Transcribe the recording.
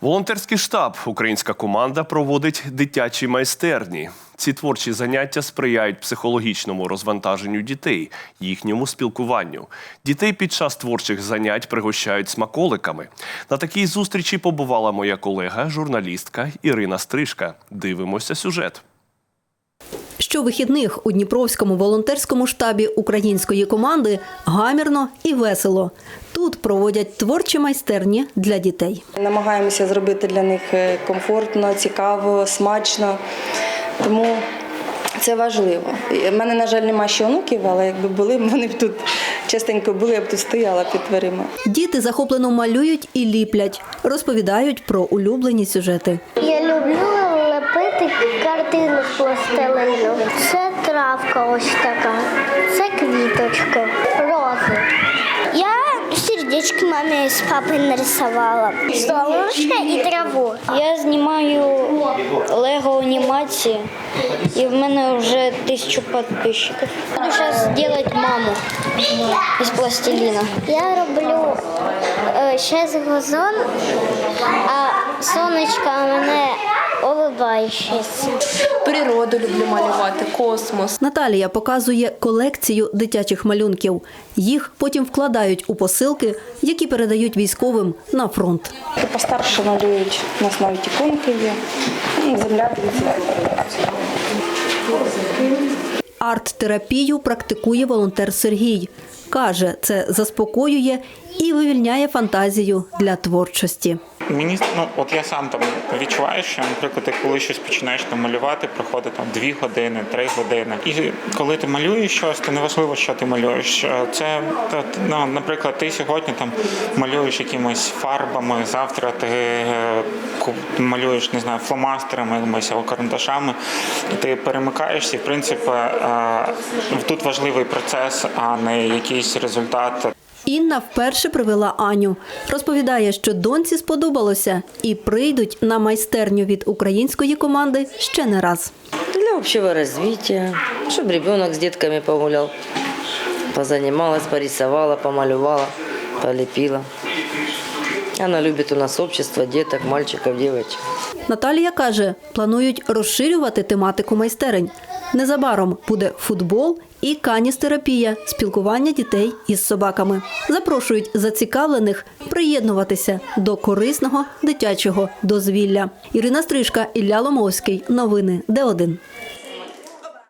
Волонтерський штаб українська команда проводить дитячі майстерні. Ці творчі заняття сприяють психологічному розвантаженню дітей, їхньому спілкуванню. Дітей під час творчих занять пригощають смаколиками. На такій зустрічі побувала моя колега, журналістка Ірина Стрижка. Дивимося сюжет. Щовихідних у Дніпровському волонтерському штабі української команди гамірно і весело. Тут проводять творчі майстерні для дітей. Намагаємося зробити для них е, комфортно, цікаво, смачно. Тому це важливо. У мене, на жаль, немає ще онуків, але якби були, вони б тут частенько були, я б тут стояла під дверима. Діти захоплено малюють і ліплять, розповідають про улюблені сюжети. Я люблю лепити картину з пластилину. Це травка ось така, це квіточки, рози. Я сердечки мамі з папою нарисувала. Солнышко і траву. Я знімаю лего анімації, і в мене вже тисячу підписчиків. Буду зараз робити маму із пластиліна. Я роблю е, ще з газон, а сонечко у мене улыбаючеся. Природу люблю малювати, космос. Наталія показує колекцію дитячих малюнків. Їх потім вкладають у посилки, які передають військовим на фронт. Постарше малюють, у нас навіть іконки є. Ну, Земля. Арт-терапію практикує волонтер Сергій. Каже, це заспокоює і вивільняє фантазію для творчості. Мені ну от я сам там відчуваю, що, наприклад, ти коли щось починаєш там малювати, проходить там дві години, три години. І коли ти малюєш щось, то неважливо, що ти малюєш. Е, Це ну, наприклад, ти сьогодні там малюєш якимись фарбами, завтра ти е, малюєш, не знаю, фломастерами або карандашами. Ти перемикаєшся, і в принципі е, тут важливий процес, а не якийсь результат. Інна вперше привела Аню. Розповідає, що доньці сподобалося і прийдуть на майстерню від української команди ще не раз. Для общего развития, щоб ребенок з дітками погуляв, позанімалась, порисувала, помалювала, полепила. Она любит у нас общество деток, мальчиков, девочек. Наталія каже, планують розширювати тематику майстерень. Незабаром буде футбол і каністерапія, спілкування дітей із собаками. Запрошують зацікавлених приєднуватися до корисного дитячого дозвілля. Ірина Стрижка, Ілля Ломовський. Новини Д1.